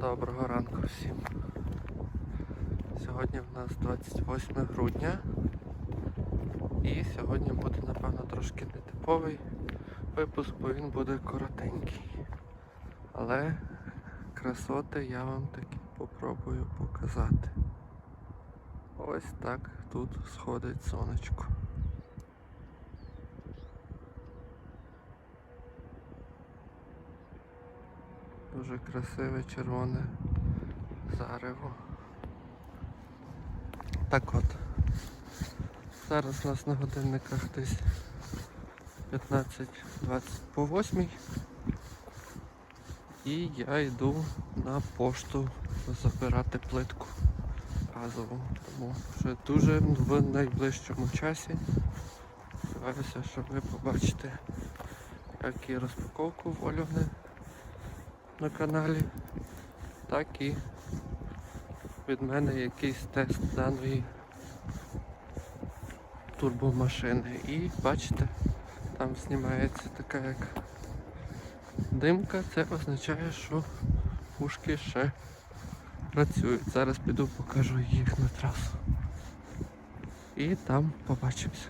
Доброго ранку всім. Сьогодні в нас 28 грудня. І сьогодні буде, напевно, трошки нетиповий випуск, бо він буде коротенький. Але красоти я вам таки попробую показати. Ось так тут сходить сонечко. Дуже красиве червоне зарево. Так от. Зараз у нас на годинниках десь 15-20 по 8. І я йду на пошту забирати плитку газову. Тому вже дуже в найближчому часі. Сподіваюся, що ви побачите, як і розпаковку вольовне на каналі, так і від мене якийсь тест даної турбомашини. І бачите, там знімається така як димка, це означає, що пушки ще працюють. Зараз піду покажу їх на трасу. І там побачимося.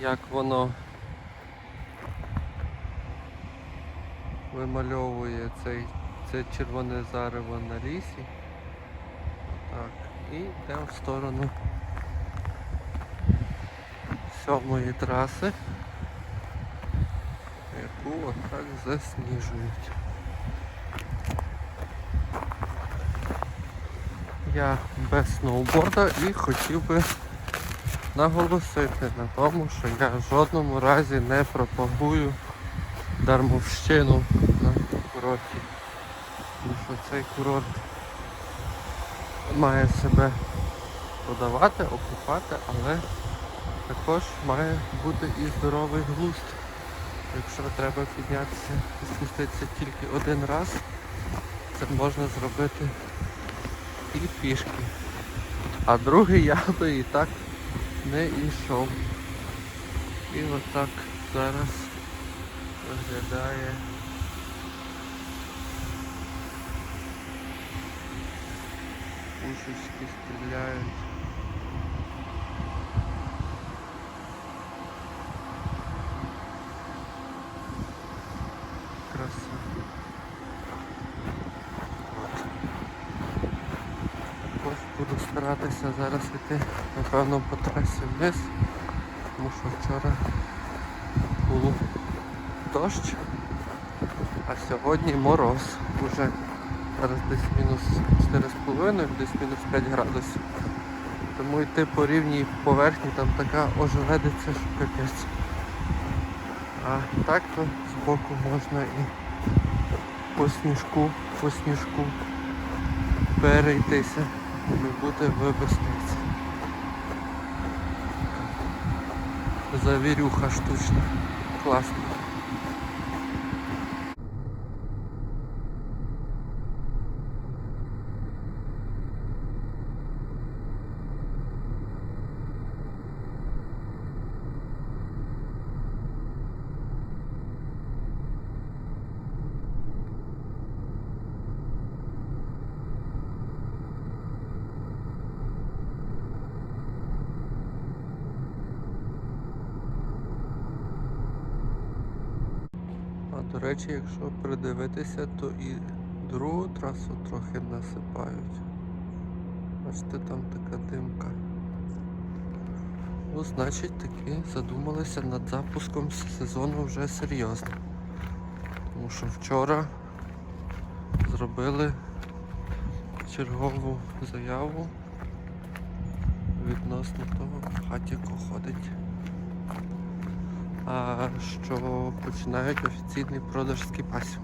Як воно вимальовує цей, це червоне зарево на лісі. Так, і йдемо в сторону сьомої траси, яку отак засніжують. Я без сноуборда і хотів би наголосити на тому, що я в жодному разі не пропагую дармовщину на курорті. Тому що цей курорт має себе подавати, окупати, але також має бути і здоровий глузд. Якщо треба піднятися і спуститися тільки один раз, це можна зробити і пішки. А другий я би і так не йшов. І отак зараз виглядає. Пушечки стріляють. Краса. Також буду старатися зараз йти, напевно, по трасі вниз, тому що вчора був дощ, а сьогодні мороз. Уже зараз десь мінус 4,5, десь мінус 5 градусів. Тому йти по рівній поверхні там така ожеледиця, що капець. А так то збоку можна і по сніжку, по сніжку перейтися і бути в безпеці. Завірюха штучна. Класно. А до речі, якщо придивитися, то і другу трасу трохи насипають. Бачите, там така димка. Ну, значить таки задумалися над запуском сезону вже серйозно. Тому що вчора зробили чергову заяву відносно того, в хаті ходить. Що починають офіційний продаж скіпасів.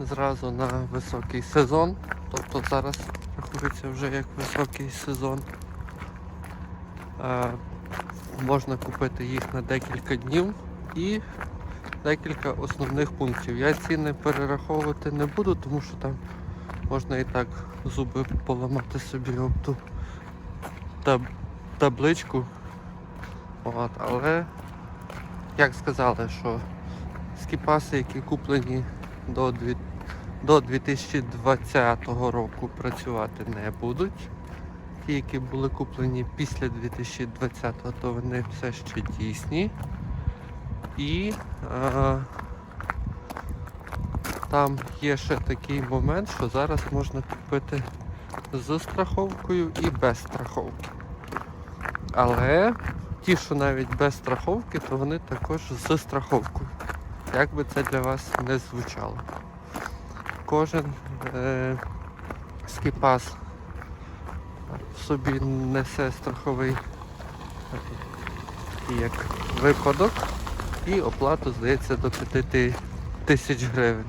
Зразу на високий сезон, тобто зараз рахується вже як високий сезон. Можна купити їх на декілька днів і декілька основних пунктів. Я ціни перераховувати не буду, тому що там можна і так зуби поламати собі об ту таб- табличку. От, але як сказали, що скіпаси, які куплені до до 2020 року працювати не будуть. Ті, які були куплені після 2020, то вони все ще дійсні. І е, там є ще такий момент, що зараз можна купити з страховкою і без страховки. Але ті, що навіть без страховки, то вони також з страховкою. Як би це для вас не звучало. Кожен е, скіпас в собі несе страховий е, як випадок і оплату, здається, до 5 тисяч гривень.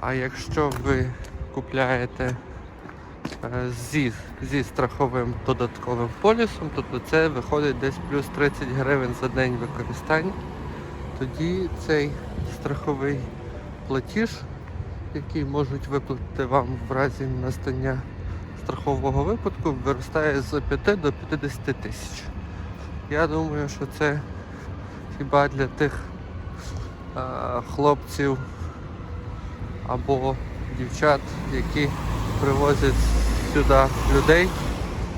А якщо ви купляєте зі, зі страховим додатковим полісом, тобто це виходить десь плюс 30 гривень за день використання, тоді цей страховий платіж, який можуть виплатити вам в разі настання страхового випадку, виростає з 5 до 50 тисяч. Я думаю, що це хіба для тих е, хлопців або дівчат, які привозять сюди людей,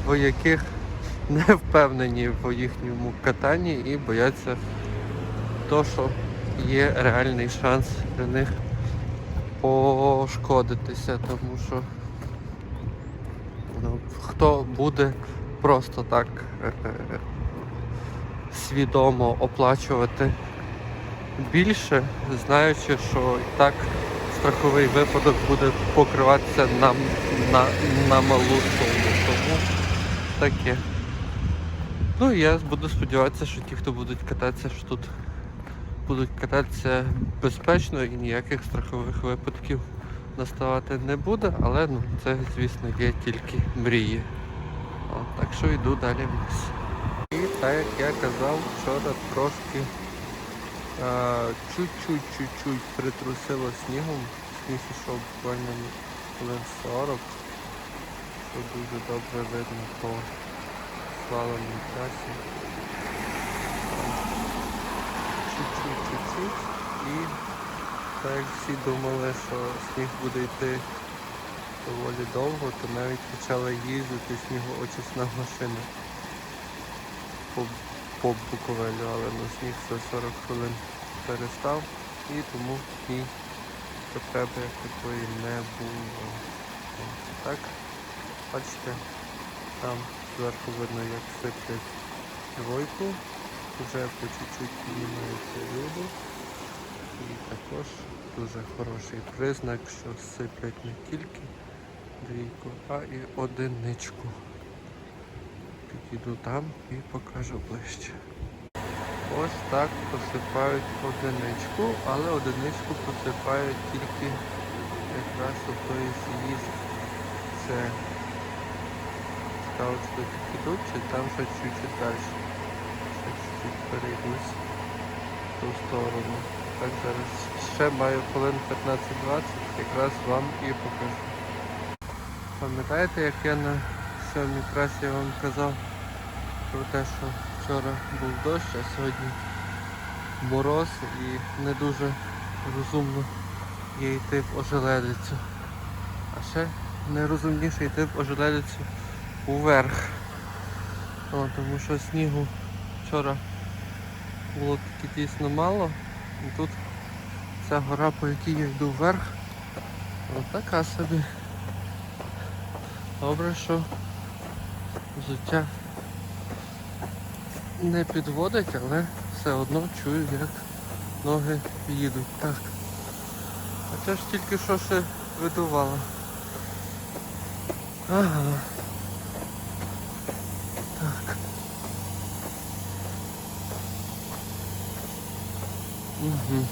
бо яких не впевнені в їхньому катанні і бояться то, що є реальний шанс для них пошкодитися, тому що ну, хто буде просто так е, свідомо оплачувати більше, знаючи, що і так страховий випадок буде покриватися на, на, на малу суму. Тому таке. Ну я буду сподіватися, що ті, хто будуть кататися, що тут будуть кататися безпечно і ніяких страхових випадків наставати не буде, але ну, це, звісно, є тільки мрії. О, так що йду далі вниз. І так як я казав, вчора трошки а, чуть-чуть, чуть-чуть притрусило снігом. Сніг ішов буквально хвилин 40, що дуже добре видно по слаломій трасі. Чуть-чуть, чуть-чуть. І так як всі думали, що сніг буде йти доволі довго, то навіть почали їздити снігоочисна машина по, Буковелю, але на сніг за 40 хвилин перестав і тому і потреби такої не було. Так, бачите, там зверху видно як сиплять двойку, вже по чуть-чуть піднімаються люди. І також дуже хороший признак, що сиплять не тільки двійку, а і одиничку. Підійду там і покажу ближче. Ось так посипають одиничку, але одиничку посипають тільки якраз у той з'їзд. Це тільки тут, чи там ще чуть-чуть далі. Ще чуть-чуть перейдусь в ту сторону. Так зараз ще маю хвилин 15-20, якраз вам і покажу. Пам'ятаєте, як я на сьомій трасі вам казав про те, що вчора був дощ, а сьогодні мороз і не дуже розумно є йти в ожеледицю. А ще нерозумніше йти в ожеледицю уверх. О, тому що снігу вчора було таки дійсно мало. І тут ця гора, по якій я йду вверх, отака собі. Добре, що взуття не підводить, але все одно чую, як ноги їдуть. Так. А це ж тільки що ще видувало. Ага. Так. Угу.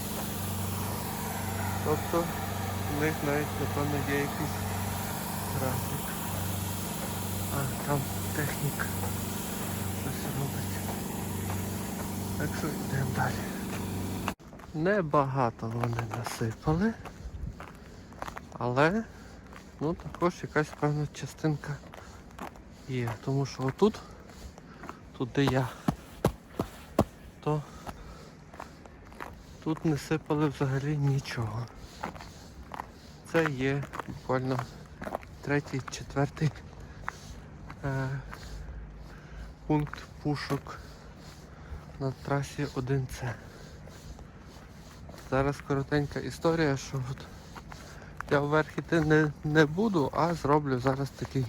Тобто в них навіть, напевно, є якийсь графік. А, там техніка щось робить. Так що йдемо далі. Небагато вони насипали, але ну також якась певна частинка є. Тому що отут, тут де я, то тут не сипали взагалі нічого. Це є буквально третій, четвертий пункт пушок на трасі 1С. Зараз коротенька історія, що от я вверх іти не, не буду, а зроблю зараз такий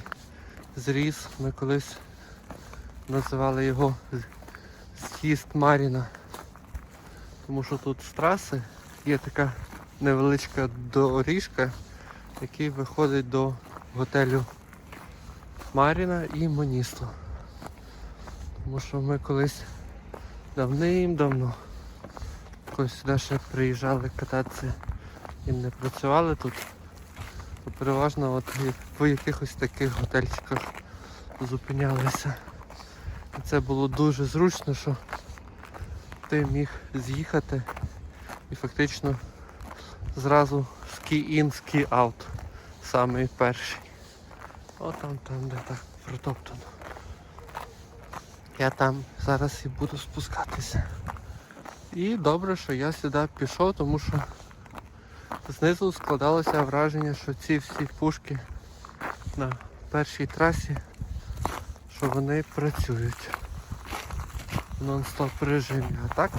зріз. Ми колись називали його з'їзд Маріна. Тому що тут з траси є така невеличка доріжка, який виходить до готелю Маріна і Моністо. Тому що ми колись давним-давно колись сюди ще приїжджали кататися і не працювали тут, то переважно от в якихось таких готельчиках зупинялися. І це було дуже зручно, що ти міг з'їхати і фактично зразу ski-in, ski-out. Самий перший. О там, там, де так протоптано. Я там зараз і буду спускатися. І добре, що я сюди пішов, тому що знизу складалося враження, що ці всі пушки на першій трасі, що вони працюють в нон-стоп режимі. А так,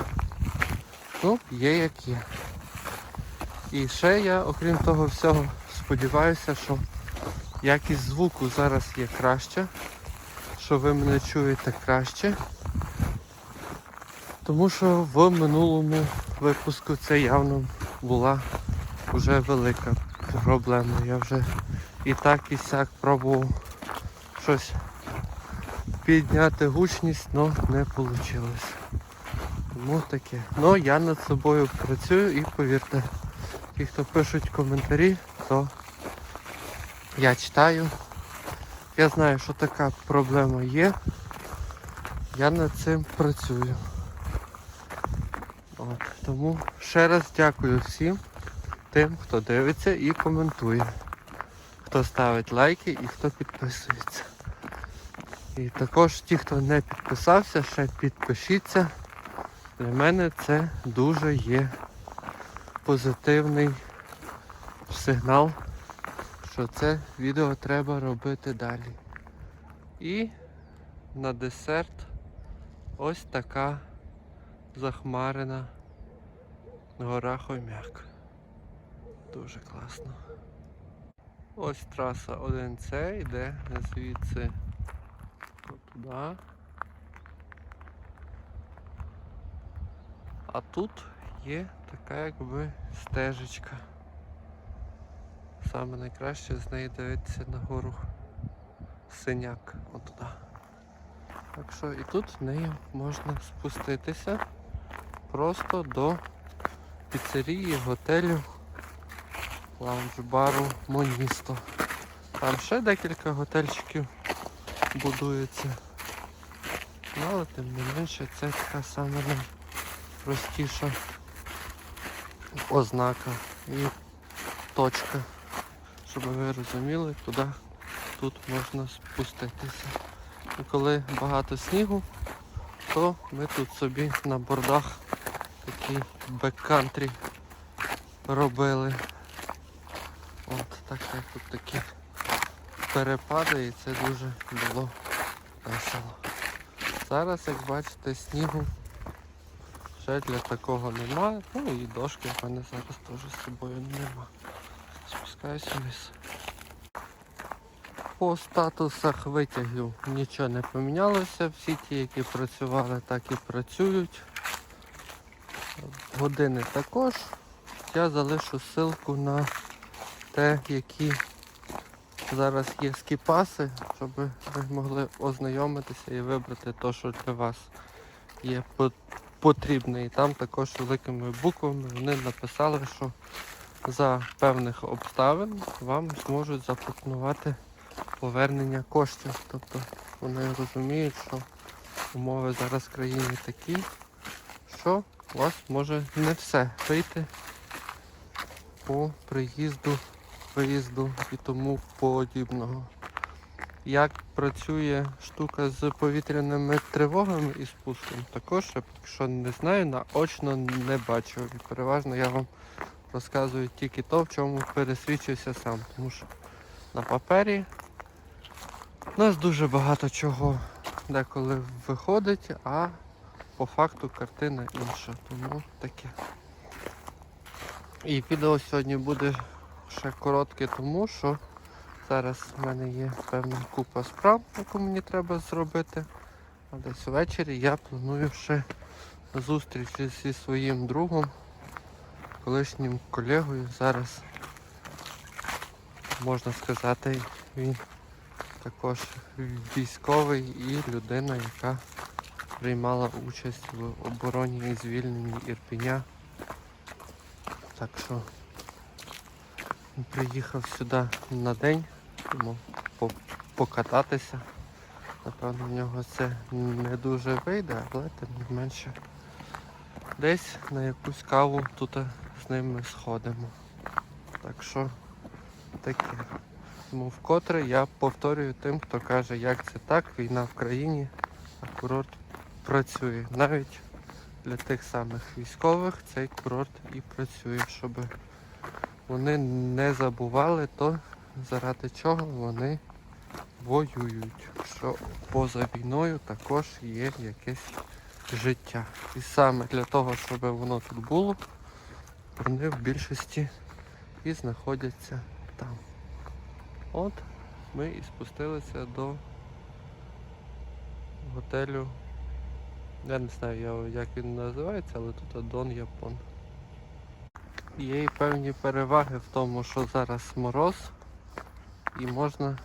ну, є як є. І ще я, окрім того всього, сподіваюся, що якість звуку зараз є краща, що ви мене чуєте краще. Тому що в минулому випуску це явно була вже велика проблема. Я вже і так і сяк пробував щось підняти гучність, але не вийшло. Тому таке. Ну я над собою працюю і повірте, ті, хто пишуть коментарі, то я читаю. Я знаю, що така проблема є. Я над цим працюю. От, тому ще раз дякую всім тим, хто дивиться і коментує. Хто ставить лайки і хто підписується. І також ті, хто не підписався, ще підпишіться. Для мене це дуже є позитивний сигнал, що це відео треба робити далі. І на десерт ось така захмарена гора Хомяк. Дуже класно. Ось траса 1С йде звідси туди. А тут є така якби стежечка. Саме найкраще з неї дивитися на гору синяк отуда. Так що і тут нею можна спуститися просто до піцерії, готелю, лаунж-бару Моністо. Там ще декілька готельчиків будується. Ну, але тим не менше це така сама найпростіша ознака і точка. Щоб ви розуміли, куди тут можна спуститися. І коли багато снігу, то ми тут собі на бордах такий беккантрі робили. От так як тут такі перепади і це дуже було весело. Зараз, як бачите, снігу ще для такого немає. Ну і дошки в мене зараз теж з собою нема. Спускаюся вниз. По статусах витягів нічого не помінялося. Всі ті, які працювали, так і працюють. Години також. Я залишу ссылку на те, які зараз є скіпаси, щоб ви могли ознайомитися і вибрати те, що для вас є потрібне. І там також великими буквами вони написали, що за певних обставин вам зможуть запропонувати повернення коштів. Тобто вони розуміють, що умови зараз в країні такі, що у вас може не все вийти по приїзду, виїзду і тому подібного. Як працює штука з повітряними тривогами і спуском, також я поки що не знаю, наочно не бачив. І переважно я вам розказую тільки то, в чому пересвідчився сам. Тому що на папері у нас дуже багато чого деколи виходить, а по факту картина інша. Тому таке. І відео сьогодні буде ще коротке, тому що зараз в мене є певна купа справ, яку мені треба зробити. А десь ввечері я планую ще зустріч зі своїм другом, колишнім колегою. Зараз можна сказати, він також військовий і людина, яка приймала участь в обороні і звільненні Ірпеня. Так що приїхав сюди на день, тому покататися. Напевно, в нього це не дуже вийде, але тим не менше. Десь на якусь каву тут з ними сходимо. Так що таке. Тому вкотре я повторюю тим, хто каже, як це так, війна в країні, а курорт працює. Навіть для тих самих військових цей курорт і працює, щоб вони не забували то, заради чого вони воюють. Що поза війною також є якесь життя. І саме для того, щоб воно тут було, вони в більшості і знаходяться там. От ми і спустилися до готелю. Я не знаю, як він називається, але тут Дон Япон. Є і певні переваги в тому, що зараз мороз і можна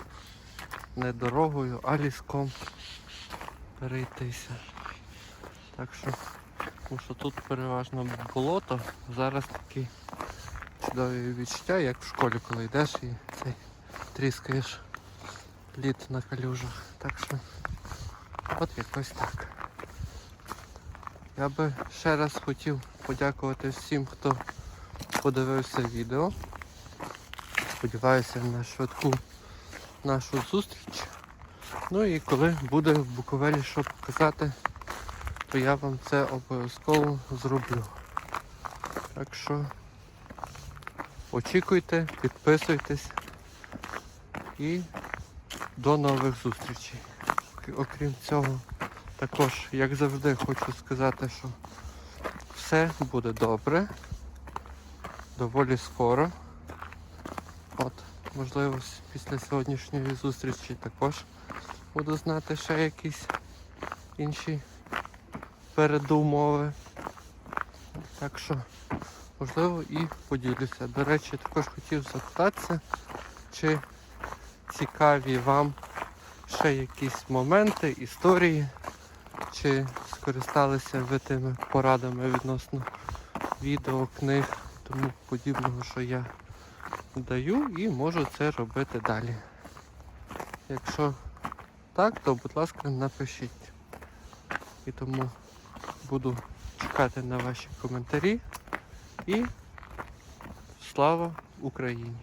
не дорогою, а ліском перейтися. Так що, тому що тут переважно болото, зараз такі чудові відчуття, як в школі, коли йдеш і цей тріскаєш лід на калюжах. Так що от якось так. Я би ще раз хотів подякувати всім, хто подивився відео. Сподіваюся на швидку нашу зустріч. Ну і коли буде в Буковелі що показати, то я вам це обов'язково зроблю. Так що очікуйте, підписуйтесь і до нових зустрічей. Окрім цього, також, як завжди, хочу сказати, що все буде добре, доволі скоро. От, можливо, після сьогоднішньої зустрічі також буду знати ще якісь інші передумови. Так що, можливо, і поділюся. До речі, також хотів запитатися, чи цікаві вам ще якісь моменти, історії, чи скористалися ви тими порадами відносно відео, книг, тому подібного, що я даю і можу це робити далі. Якщо так, то будь ласка напишіть. І тому буду чекати на ваші коментарі. І слава Україні!